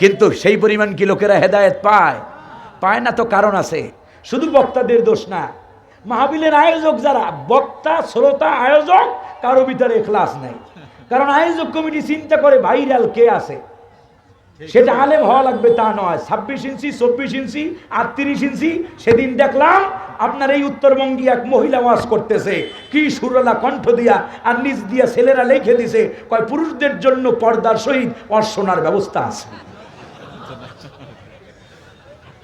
কিন্তু সেই পরিমাণ কি লোকেরা হেদায়েত পায়? পায় না তো কারণ আছে। শুধু বক্তাদের দোষ না। মাহাবিলের আয়োজক যারা, বক্তা, শ্রোতা, আয়োজক, কারও ভিতরে ক্লাস নেই। কারণ আয়োজক কমিটি চিন্তা করে ভাইরাল কে আছে। সেটা আলেম হওয়া লাগবে তা নয়। ছাব্বিশ ইঞ্চি, চব্বিশ ইঞ্চি, আটত্রিশ ইঞ্চি, সেদিন দেখলাম আপনার এই উত্তরবঙ্গে এক মহিলা ওয়াজ করতেছে। কি সুরলা কণ্ঠ দিয়া আর নিচ দিয়া ছেলেরা লিখে দিছে, কয় পুরুষদের জন্য পর্দার সহিত অর্শনার ব্যবস্থা আছে।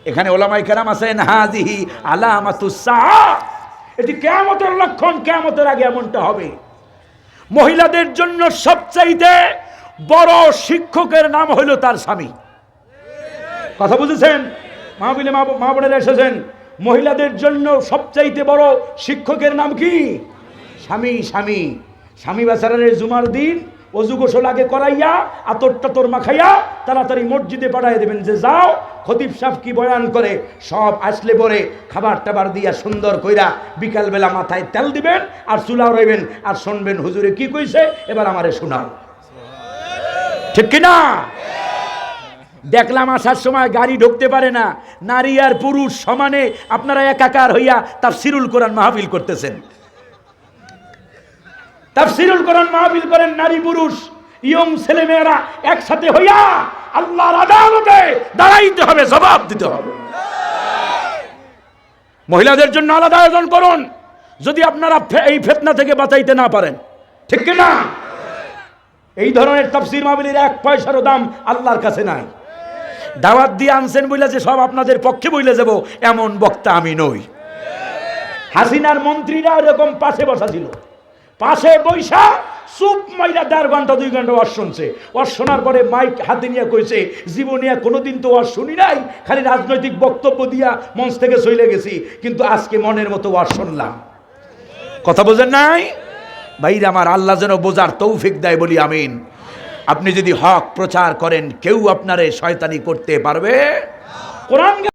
এখানে ওলামাই কেরাম আছেন, হাজিহি আলামাতুসা এটি কেমতের লক্ষণ কেমতের আগে এমনটা হবে। মহিলাদের জন্য সবচাইতে বড় শিক্ষকের নাম হইল তার স্বামী। কথা বুঝেছেন? মাহবিলে মা বোনেরা এসেছেন। মহিলাদের জন্য সবচাইতে বড় শিক্ষকের নাম কি? স্বামী স্বামী। স্বামী বেচারানের জুমার দিন অজু গোসল আগে করাইয়া, আতর টাতর মাখাইয়া তাড়াতাড়ি মসজিদে পাঠাই দেবেন। যে যাও, খতিব সাহেব কি বয়ান করে? সব আসলে পরে খাবার টাবার দিয়া সুন্দর কইরা বিকালবেলা মাথায় তেল দিবেন আর চুলাও রইবেন আর শুনবেন হুজুরে কি কইছে? এবার আমারে শোনাও। ঠিক কিনা? দেখলাম আসার সময় গাড়ি ঢুকতে পারে না। নারী আর পুরুষ সমানে আপনারা একাকার হইয়া তার সিরুল কোরআন মাহফিল করতেছেন। তার সিরুল কোরআন মাহফিল করেন নারী পুরুষ, ইয়ং ছেলে মেয়েরা একসাথে হইয়া আল্লাহর আদালতে দাঁড়াইতে হবে, জবাব দিতে হবে। মহিলাদের জন্য আলাদা আয়োজন করুন, যদি আপনারা এই ফেতনা থেকে বাঁচাইতে না পারেন। ঠিক কিনা এই ধরনের তাফসির মাহবিলের এক পয়সারও দাম আল্লাহর কাছে নাই। দাওয়াত দিয়ে আনছেন বইলে যে সব আপনাদের পক্ষে বইলে যাব, এমন বক্তা আমি নই। হাসিনার মন্ত্রীরা এরকম পাশে বসা ছিল। পাশে বৈশা, চুপ মাইরা দেড় ঘণ্টা, দুই ঘণ্টা ওয়াজ শুনছে। ওয়াজ শোনার পরে মাইক হাতে নিয়ে কইছে, জীবনে কোনোদিন তো ওয়াজ শুনি নাই, খালি রাজনৈতিক বক্তব্য দিয়া মঞ্চ থেকে চলে গেছি, কিন্তু আজকে মনের মতো ওয়াজ শুনলাম। কথা বোঝেন নাই? ভাইরা আমার আল্লাহ যেন বোঝার তৌফিক দেয় বলি আমিন। আপনি যদি হক প্রচার করেন, কেউ আপনারে শয়তানি করতে পারবে? কোরআন